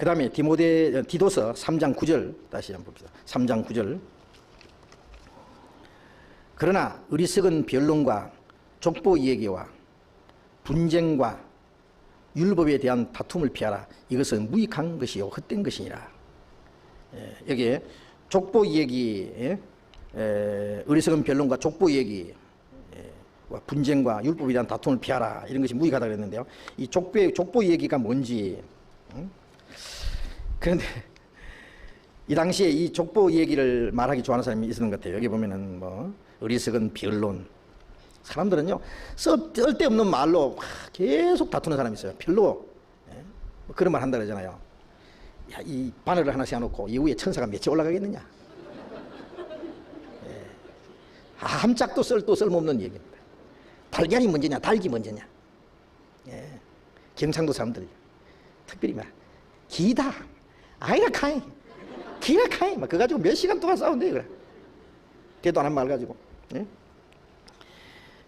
그 다음에 디모데, 디도서 3장 9절 다시 한번 봅시다. 3장 9절. 그러나 어리석은 변론과 족보 이야기와 분쟁과 율법에 대한 다툼을 피하라. 이것은 무익한 것이요 헛된 것이니라. 예, 여기에 족보 이야기, 예? 에, 어리석은 변론과 족보 이야기, 예, 와 분쟁과 율법에 대한 다툼을 피하라. 이런 것이 무익하다 그랬는데요. 이 족보 족보 이야기가 뭔지. 음? 그런데 이 당시에 이 족보 얘기를 말하기 좋아하는 사람이 있었는 것 같아요. 여기 보면은 뭐 어리석은 변론. 사람들은요 쓸- 쓸데없는 말로 막 계속 다투는 사람이 있어요. 별로 예? 뭐 그런 말 한다 그러잖아요. 야, 이 바늘을 하나 세워놓고 이후에 천사가 몇이 올라가겠느냐? 예. 함짝도 쓸도 쓸모없는 얘기입니다. 달걀이 먼저냐, 닭이 먼저냐? 예. 경상도 사람들 특별히 막 기다, 아이라 카이, 기라 카이, 막 그거 가지고 몇 시간 동안 싸운대 그래. 대도 안 한 말 가지고. 예?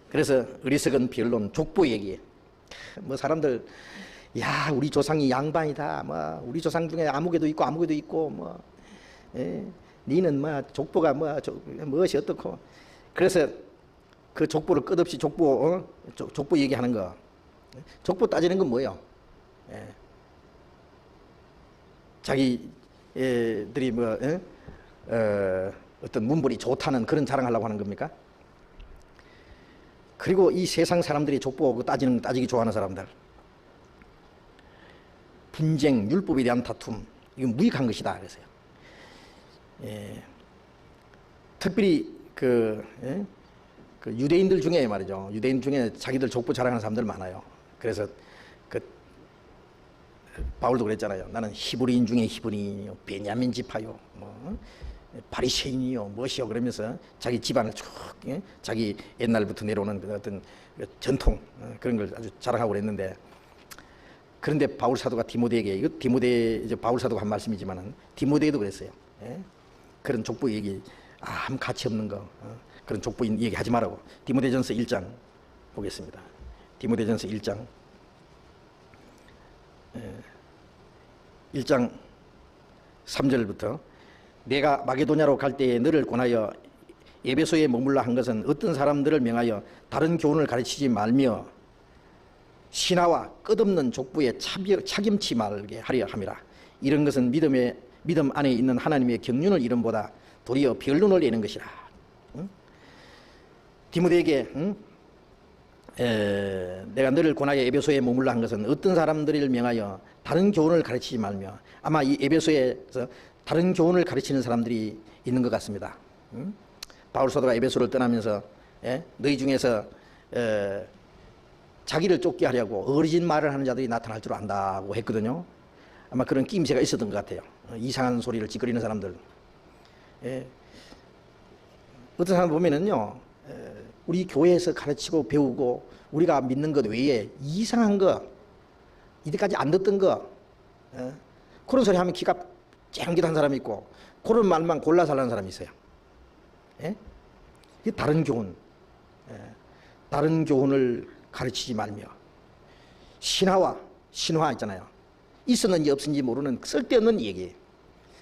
그래서 어리석은 변론, 족보 얘기. 뭐 사람들 야 우리 조상이 양반이다. 뭐 우리 조상 중에 아무개도 있고 아무개도 있고 뭐 예, 니는 뭐 족보가 뭐 저, 무엇이 어떻고 그래서 그 족보를 끝없이 족보 어? 족, 족보 얘기하는 거 족보 따지는 건 뭐예요? 예. 자기들이 뭐 예? 어, 어떤 문벌이 좋다는 그런 자랑하려고 하는 겁니까? 그리고 이 세상 사람들이 족보 따지는 따지기 좋아하는 사람들 분쟁 율법에 대한 다툼 이건 무익한 것이다 그래서요. 예. 특별히 그, 예? 그 유대인들 중에 말이죠. 유대인 중에 자기들 족보 자랑하는 사람들 많아요. 그래서 그 바울도 그랬잖아요. 나는 히브리인 중에 히브리인이요, 베냐민 지파요, 뭐 바리새인이요, 무엇이요 그러면서 자기 집안을 쭉 예? 자기 옛날부터 내려오는 그 어떤 그 전통 어, 그런 걸 아주 자랑하고 그랬는데 그런데 바울 사도가 디모데에게 이거 디모데 이제 바울 사도가 한 말씀이지만은 디모데에도 그랬어요. 예? 그런 족보 얘기 아무 가치 없는 거 어? 그런 족보 얘기 하지 말라고 디모데전서 1장 보겠습니다. 디모데전서 1장 1장 3절부터 내가 마게도냐로 갈 때에 너를 권하여 에베소에 머물라 한 것은 어떤 사람들을 명하여 다른 교훈을 가르치지 말며 신하와 끝없는 족부에 차김치 말게 하려 함이라 이런 것은 믿음의 믿음 안에 있는 하나님의 경륜을 이름보다 도리어 변론을 내는 것이라 응? 디모데에게 응? 에, 내가 너를 권하여 에베소에 머물라 한 것은 어떤 사람들을 명하여 다른 교훈을 가르치지 말며 아마 이 에베소에서 다른 교훈을 가르치는 사람들이 있는 것 같습니다. 응? 바울 사도가 에베소를 떠나면서 예? 너희 중에서 에, 자기를 쫓게 하려고 어리진 말을 하는 자들이 나타날 줄 안다고 했거든요. 아마 그런 끼임새가 있었던 것 같아요. 어, 이상한 소리를 찌끄리는 사람들. 예. 어떤 사람 보면은요, 에, 우리 교회에서 가르치고 배우고 우리가 믿는 것 외에 이상한 거, 이때까지 안 듣던 거, 에, 그런 소리 하면 기가 쨍긋한 사람이 있고 그런 말만 골라 살라는 사람이 있어요. 예? 다른 교훈, 예. 다른 교훈을 가르치지 말며 신화와 신화 있잖아요. 있었는지 없었는지 모르는 쓸데없는 얘기.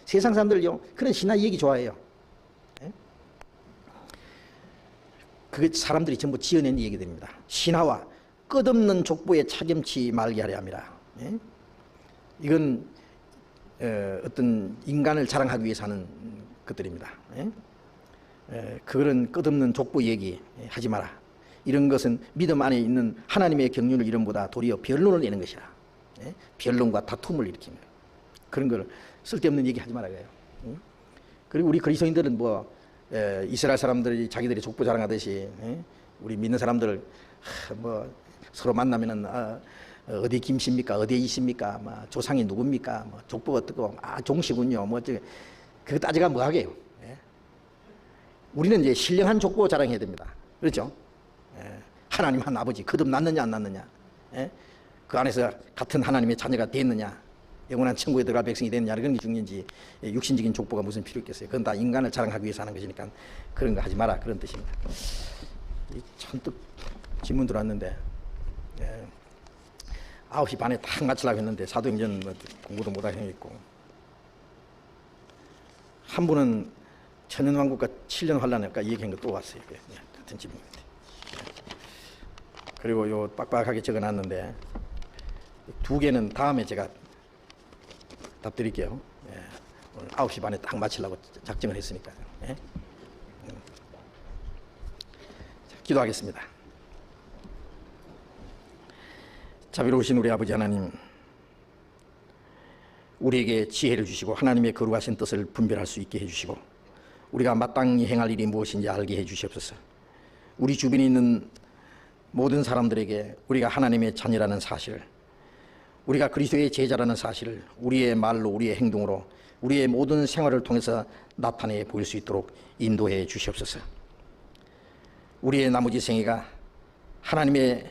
세상 사람들요 그런 신화 얘기 좋아해요. 그게 사람들이 전부 지어낸 얘기들입니다. 신화와 끝없는 족보에 차겸치 말게 하려 함이라. 예? 이건 어, 어떤 인간을 자랑하기 위해서 하는 것들입니다. 예? 에, 그거는 끝없는 족보 얘기 예, 하지 마라. 이런 것은 믿음 안에 있는 하나님의 경륜을 이름보다 도리어 변론을 내는 것이라. 예? 변론과 다툼을 일으키는. 그런 걸 쓸데없는 얘기 하지 말아요. 응? 그리고 우리 그리스도인들은 뭐 에, 이스라엘 사람들이 자기들이 족보 자랑하듯이 예? 우리 믿는 사람들 하, 뭐 서로 만나면은 아, 어디 김씨입니까? 어디에 있습니까? 뭐 조상이 누굽니까? 뭐 족보가 어떻고 아 종씨군요. 뭐 어쩌 그거 따지가 뭐 하게요? 예? 우리는 이제 신령한 족보 자랑해야 됩니다. 그렇죠? 예. 하나님 한 아버지 거듭 났느냐 안 났느냐? 예? 그 안에서 같은 하나님의 자녀가 됐느냐? 영원한 천국에 들어갈 백성이 됐느냐? 그런 게 중요한지 예, 육신적인 족보가 무슨 필요 있겠어요? 그건 다 인간을 자랑하기 위해서 하는 것이니까 그런 거 하지 마라 그런 뜻입니다. 이 잔뜩 질문 들어왔는데 예. 9시 반에 딱 마치려고 했는데 사도행전 뭐 공부도 못하게 생겼고 한 분은 천연왕국과 7년 환란할까 이 얘기한 거 또 왔어요. 그, 예, 같은 질문인데. 그리고 요 빡빡하게 적어놨는데 두 개는 다음에 제가 답 드릴게요. 예, 오늘 9시 반에 딱 마치려고 작정을 했으니까요. 예. 음. 자, 기도하겠습니다. 자비로우신 우리 아버지 하나님, 우리에게 지혜를 주시고 하나님의 거룩하신 뜻을 분별할 수 있게 해주시고 우리가 마땅히 행할 일이 무엇인지 알게 해주시옵소서. 우리 주변에 있는 모든 사람들에게 우리가 하나님의 자녀라는 사실을 우리가 그리스도의 제자라는 사실을 우리의 말로 우리의 행동으로 우리의 모든 생활을 통해서 나타내 보일 수 있도록 인도해 주시옵소서. 우리의 나머지 생애가 하나님의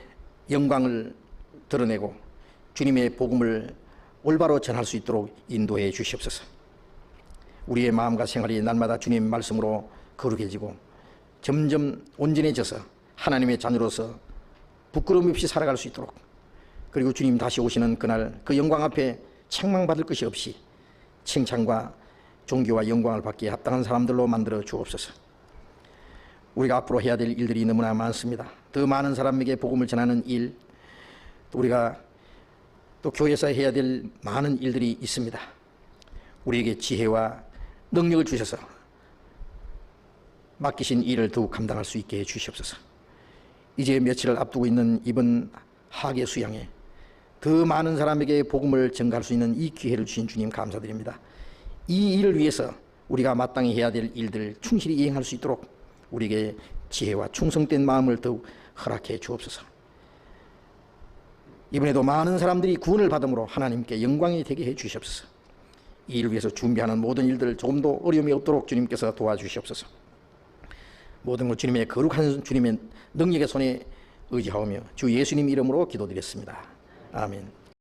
영광을 드러내고 주님의 복음을 올바로 전할 수 있도록 인도해 주시옵소서. 우리의 마음과 생활이 날마다 주님 말씀으로 거룩해지고 점점 온전해져서 하나님의 자녀로서 부끄러움 없이 살아갈 수 있도록 그리고 주님 다시 오시는 그날 그 영광 앞에 책망받을 것이 없이 칭찬과 존귀와 영광을 받기에 합당한 사람들로 만들어 주옵소서. 우리가 앞으로 해야 될 일들이 너무나 많습니다. 더 많은 사람에게 복음을 전하는 일, 또 우리가 또 교회에서 해야 될 많은 일들이 있습니다. 우리에게 지혜와 능력을 주셔서 맡기신 일을 더욱 감당할 수 있게 해 주시옵소서. 이제 며칠을 앞두고 있는 이번 하계 수양에 더 많은 사람에게 복음을 전가할 수 있는 이 기회를 주신 주님 감사드립니다. 이 일을 위해서 우리가 마땅히 해야 될 일들을 충실히 이행할 수 있도록 우리에게 지혜와 충성된 마음을 더욱 허락해 주옵소서. 이번에도 많은 사람들이 구원을 받음으로 하나님께 영광이 되게 해 주시옵소서. 이 일을 위해서 준비하는 모든 일들 조금도 어려움이 없도록 주님께서 도와주시옵소서. 모든 것 주님의 거룩한 주님의 능력의 손에 의지하오며 주 예수님 이름으로 기도드렸습니다. 아멘.